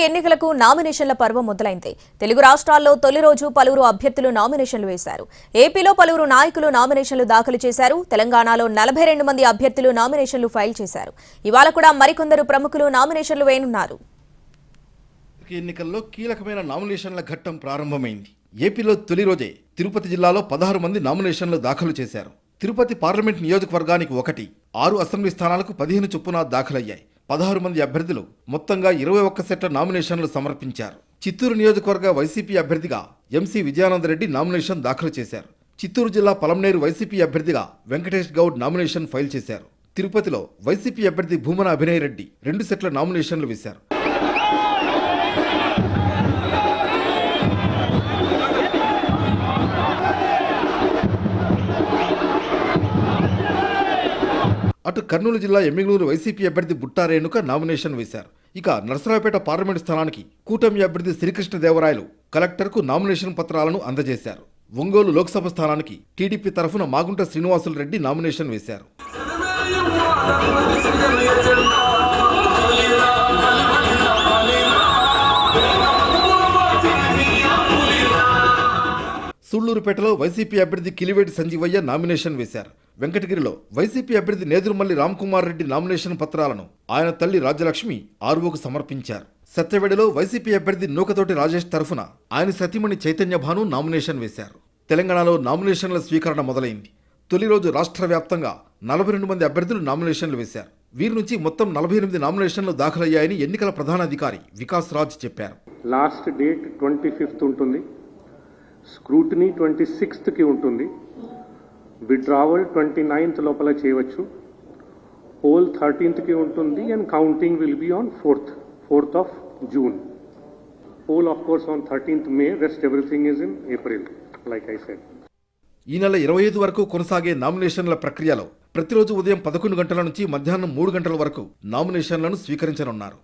AP ఎన్నికలకు నామినేషన్ల పర్వం మొదలైంది. తెలుగు రాష్ట్రాల్లో తొలి రోజు పలువురు అభ్యర్థులు నామినేషన్లు వేశారు. ఏపీలో పలువురు నాయకులు నామినేషన్లు దాఖలు చేశారు. తెలంగాణలో నలభై రెండు మంది అభ్యర్థులు నామినేషన్లు ఫైల్ చేశారు. ఇవాళ కూడా మరికొందరు ప్రముఖులు నామినేషన్లు వేయనున్నారు. ఎన్నికల్లో కీలకమైన నామినేషన్ల ఘట్టం ప్రారంభమైంది. ఏపీలో తొలి రోజే తిరుపతి జిల్లాలో పదహారు మంది నామినేషన్లు దాఖలు చేశారు. తిరుపతి పార్లమెంట్ నియోజకవర్గానికి ఒకటి ఆరు అసెంబ్లీ స్థానాలకు పదిహేను చొప్పున దాఖలయ్యాయి. పదహారు మంది అభ్యర్థులు మొత్తంగా ఇరవై ఒక్క సెట్ల నామినేషన్లు సమర్పించారు. చిత్తూరు నియోజకవర్గ వైసీపీ అభ్యర్థిగా ఎంసీ విజయానందరెడ్డి నామినేషన్ దాఖలు చేశారు. చిత్తూరు జిల్లా పలంనేరు వైసీపీ అభ్యర్థిగా వెంకటేష్ గౌడ్ నామినేషన్ ఫైల్ చేశారు. తిరుపతిలో వైసీపీ అభ్యర్థి భూమన అభినయ్ రెడ్డి రెండు సెట్ల నామినేషన్లు వేశారు. అటు కర్నూలు జిల్లా ఎమ్మిగనూరు వైసీపీ అభ్యర్థి బుట్టా రేణుక నామినేషన్ వేశారు. ఇక నరసరావుపేట పార్లమెంటు స్థానానికి కూటమి అభ్యర్థి శ్రీకృష్ణదేవరాయలు కలెక్టర్కు నామినేషన్ పత్రాలను అందజేశారు. ఒంగోలు లోక్సభ స్థానానికి టీడీపీ తరఫున మాగుంట శ్రీనివాసులు రెడ్డి నామినేషన్ వేశారు. సూళ్ళూరుపేటలో వైసీపీ అభ్యర్థి కిలివేటి సంజీవయ్య నామినేషన్ వేశారు. వెంకటగిరిలో వైసీపీ అభ్యర్థి నేదురుమల్లి రామ్కుమార్ రెడ్డి నామినేషన్ పత్రాలను ఆయన తల్లి రాజ్యలక్ష్మి ఆర్వోకు సమర్పించారు. సత్యవేడలో వైసీపీ అభ్యర్థి నూకతోటి రాజేష్ తరఫున ఆయన సతీమణి చైతన్య భాను నామినేషన్ వేశారు. తెలంగాణలో నామినేషన్ల స్వీకరణ మొదలైంది. తొలి రోజు రాష్ట్ర వ్యాప్తంగా నలభై రెండు మంది అభ్యర్థులు నామినేషన్లు వేశారు. వీరి నుంచి మొత్తం నలభై ఎనిమిది నామినేషన్లు దాఖలయ్యాయని ఎన్నికల ప్రధానాధికారి వికాస్ రాజ్ చెప్పారు. లాస్ట్ డేట్ ట్వంటీ ఫిఫ్త్ ఉంటుంది. స్క్రూటినీ ట్వంటీ సిక్స్త్కి ఉంటుంది. విడ్రావల్ ట్వంటీ నైన్త్ లోపల చేయవచ్చు. పోల్ థర్టీన్త్కి ఉంటుంది and counting will be on fourth fourth of June poll of course on thirteenth May rest everything is in April like I said ఈ నెల ఇరవై ఐదు వరకు కొనసాగే నామినేషన్ల ప్రక్రియలో ప్రతిరోజు ఉదయం పదకొండు గంటల నుంచి మధ్యాహ్నం మూడు గంటల వరకు నామినేషన్లను స్వీకరించనున్నారు.